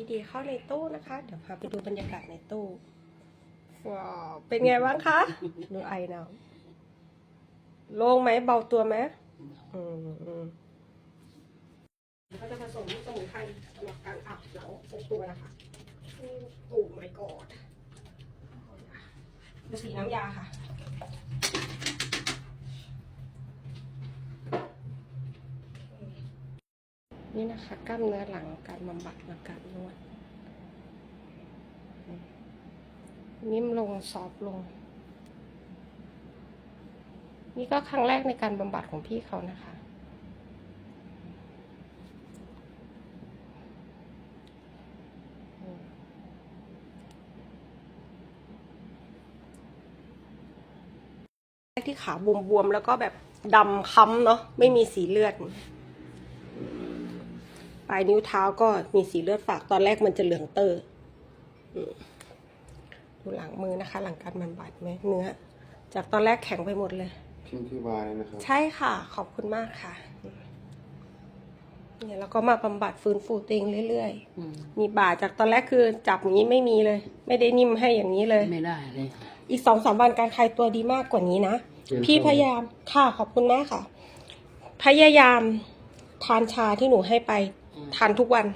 พี่ดีเข้าในตู้นะคะ เดี๋ยวพาไปดูบรรยากาศในตู้ว้าวเป็นไงบ้างคะดูไอหนาวโล่งไหมเบาตัวไหมอืมอืมเขาจะผสมสมุนไพรสำหรับการอาบน้ำในตัวนะคะโอ้ my god ดูสีน้ำยาค่ะ นี่นะคะกล้ามเนื้อหลังการบำบัดและการนวดนิ่มลงซอฟลง นี่ก็ครั้งแรกในการบำบัดของพี่เขานะคะแรกที่ขาบวมๆแล้วก็แบบดำค้ำเนาะไม่มีสีเลือด ปลายนิ้วเท้าก็มีสีเลือดฝากตอนแรกมันจะเหลืองเตอร์อืมดูหลังมือนะคะ หลังการบำบัดไหมเนื้อ จากตอนแรกแข็งไปหมดเลย พิมพ์ที่วายนะครับ ใช่ค่ะ ขอบคุณมากค่ะ เนี่ยแล้วก็มาบำบัดฟื้นฟูตัวเองเรื่อยอืมๆมีบ่าจากตอนแรกคือจับอย่างนี้ไม่มีเลย ไม่ได้นิ่มให้อย่างนี้เลย ไม่ได้เลย อีกสองสามวันการคลายตัวดีมากกว่านี้นะ พี่พยายามค่ะขอบคุณมากค่ะ พยายามทานชาที่หนูให้ไป ทานทุกวัน